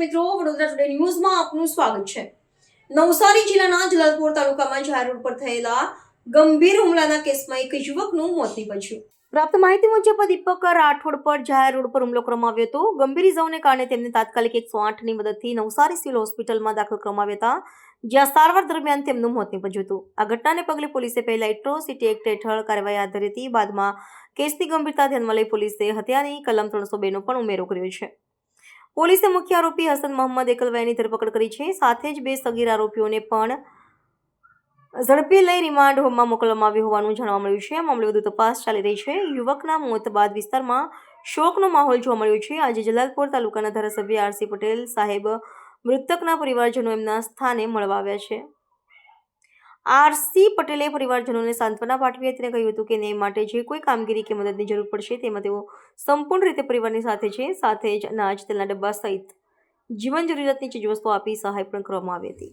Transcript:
મિત્રો વડોદરા ટુડે ન્યૂઝમાં આપનું સ્વાગત છે. નવસારી જિલ્લાના જલાલપોર તાલુકામાં જાહેર રોડ પર થયેલા ગંભીર હુમલાના કેસમાં એક યુવકનું મોત નીપજ્યું. પ્રાપ્ત માહિતી મુજબ, દીપક રાઠોડ પર જાહેર રોડ પર હુમલો કરવામાં આવ્યો હતો. ગંભીર ઇજાઓને કારણે તેમને તાત્કાલિક એકસો આઠની મદદથી નવસારી સિવિલ હોસ્પિટલમાં દાખલ કરવામાં આવ્યા હતા, જ્યાં સારવાર દરમિયાન તેમનું મોત નીપજ્યું હતું. આ ઘટનાને પગલે પોલીસે પહેલા એટ્રોસિટી એક્ટ હેઠળ કાર્યવાહી હાથ ધરી હતી. બાદમાં કેસની ગંભીરતા ધ્યાનમાં લઈ પોલીસે હત્યાની કલમ ત્રણસો બેનો પણ ઉમેરો કર્યો છે. પોલીસે મુખ્ય આરોપી હસન મોહમ્મદ એકલવાઈની ધરપકડ કરી છે. સાથે જ બે સગીર આરોપીઓને પણ ઝડપી લઈ રિમાન્ડ હોમમાં મોકલવામાં આવ્યું હોવાનું જાણવા મળ્યું છે. મામલે વધુ તપાસ ચાલી રહી છે. યુવકના મોત બાદ વિસ્તારમાં શોકનો માહોલ જોવા મળ્યો છે. આજે જલાલપોર તાલુકાના ધારાસભ્ય આરસી પટેલ સાહેબ મૃતકના પરિવારજનો એમના સ્થાને મળવા આવ્યા છે. આરસી પટેલે પરિવારજનોને સાંત્વના પાઠવી હતી અને કહ્યું હતું કે ન્યાય માટે જે કોઈ કામગીરી કે મદદની જરૂર પડશે તેમાં તેઓ સંપૂર્ણ રીતે પરિવારની સાથે છે, સાથે જ અનાજ, તેલના ડબ્બા સહિત જીવન જરૂરિયાતની ચીજવસ્તુઓ આપી સહાય પણ કરવામાં આવી હતી.